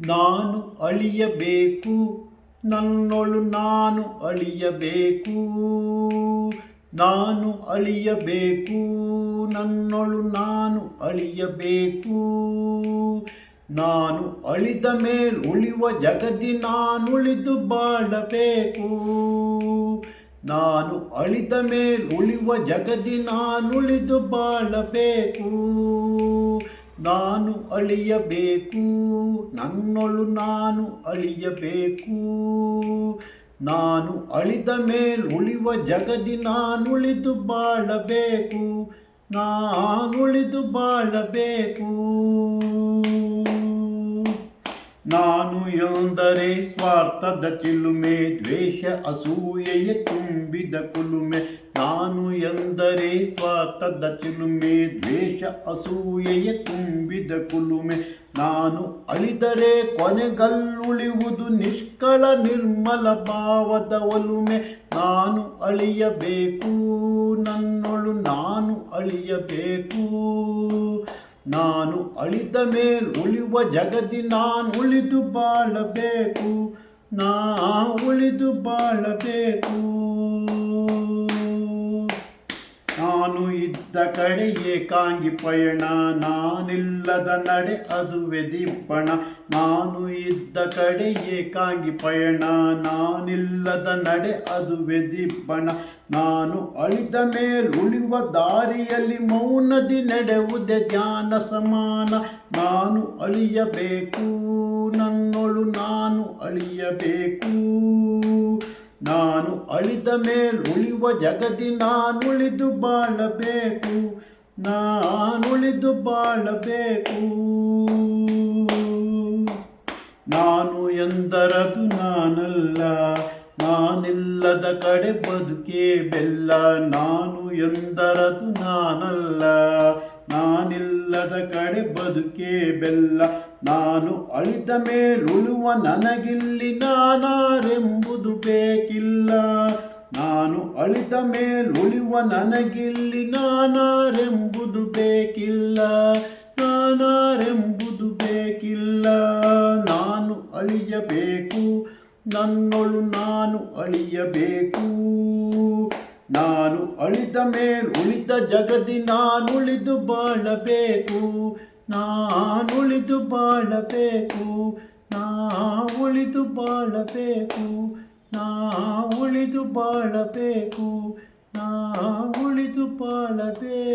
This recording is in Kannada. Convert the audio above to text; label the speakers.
Speaker 1: ನಾನು ಅಳಿಯಬೇಕು, ನನ್ನೊಳು ನಾನು ಅಳಿಯಬೇಕು. ನಾನು ಅಳಿಯಬೇಕು, ನನ್ನೊಳು ನಾನು ಅಳಿಯಬೇಕು. ನಾನು ಅಳಿದ ಮೇಲೆ ಉಳಿಯುವ ಜಗದಿ ನಾನುಳಿದು ಬಾಳಬೇಕು. ನಾನು ಅಳಿದ ಮೇಲೆ ಉಳಿಯುವ ಜಗದಿ ನಾನುಳಿದು ಬಾಳಬೇಕು. ನಾನು ಅಳಿಯಬೇಕು ನನ್ನೊಳು ನಾನು ಅಳಿಯಬೇಕು. ನಾನು ಅಳಿದ ಮೇಲೆ ಉಳಿಯುವ ಜಗದಿ ನಾನುಳಿದು ಬಾಳಬೇಕು ನಾನುಳಿದು ಬಾಳಬೇಕು. ನಾನು ಎಂದರೆ ಸ್ವಾರ್ಥದ ಚಿಲುಮೆ, ದ್ವೇಷ ಅಸೂಯೆಯ ತುಂಬಿದ ಕುಲುಮೆ. ನಾನು ಎಂದರೆ ಸ್ವಾರ್ಥದ ಚಿಲುಮೆ, ದ್ವೇಷ ಅಸೂಯೆಯ ತುಂಬಿದ ಕುಲುಮೆ. ನಾನು ಅಳಿದರೆ ಕೊನೆಗಲ್ಲುಳಿವುದು ನಿಷ್ಕಳ ನಿರ್ಮಲ ಭಾವದ ಒಲುಮೆ. ನಾನು ಅಳಿಯಬೇಕು ನನ್ನೊಳು, ನಾನು ಅಳಿಯಬೇಕು ನಾನು ಅಳಿದ ಮೇಲ್ ಉಳಿಯುವ ಜಗದಿ ನಾನು ಉಳಿದು ಬಾಳಬೇಕು ನಾ ಉಳಿದು ಬಾಳಬೇಕು. ನಾನು ಇದ್ದ ಕಡೆ ಏಕಾಂಗಿ ಪಯಣ, ನಾನಿಲ್ಲದ ನಡೆ ಅದು ದಿಪ್ಪಣ ನಾನು ಇದ್ದ ಕಡೆ ಏಕಾಂಗಿ ಪಯಣ, ನಾನಿಲ್ಲದ ನಡೆ ಅದು ದಿಪ್ಪಣ ನಾನು ಅಳಿದ ಮೇಲುಳಿಯುವ ದಾರಿಯಲ್ಲಿ ಮೌನದಿ ನಡೆವುದೇ ಧ್ಯಾನ ಸಮಾನ. ನಾನು ಅಳಿಯಬೇಕು, ನನ್ನೊಳು ನಾನು ಅಳಿಯಬೇಕು. ನಾನು ಅಳಿದ ಮೇಲುಳಿವ ಜಗದಿ ನಾನುಳಿದು ಬಾಳಬೇಕು ನಾನುಳಿದು ಬಾಳಬೇಕು. ನಾನು ಎಂದರದು ನಾನಲ್ಲ, ನಾನಿಲ್ಲದ ಕಡೆ ಬದುಕೇ ಬೆಲ್ಲ. ನಾನು ಎಂದರದು ನಾನಲ್ಲ, ನಾನಿಲ್ಲದ ಕಡೆ ಬದುಕೇ ಬೆಲ್ಲ. ನಾನು ಅಳಿದ ಮೇಲುಳುವ ನನಗಿಲ್ಲಿ ನಾನಾರೆಂಬುದು ಬೇಕಿಲ್ಲ. ನಾನು ಅಳಿದ ಮೇಲುಳಿಯುವ ನನಗಿಲ್ಲಿ ನಾನಾರೆಂಬುದು ಬೇಕಿಲ್ಲ ನಾನಾರೆಂಬುದು ಬೇಕಿಲ್ಲ. ನಾನು ಅಳಿಯಬೇಕು, ನನ್ನೊಳು ನಾನು ಅಳಿಯಬೇಕು. ನಾನು ಅಳಿದ ಮೇಲುಳಿದ ಜಗದಿ ನಾನುಳಿದು ಬಾಳಬೇಕು. ನಾನುಳಿದು ಬಾಳಬೇಕು ನಾ ಉಳಿದು ಬಾಳಬೇಕು. ನಾ ಉಳಿದು ಬಾಳಬೇಕು ನಾ ಉಳಿದು ಬಾಳಬೇಕು.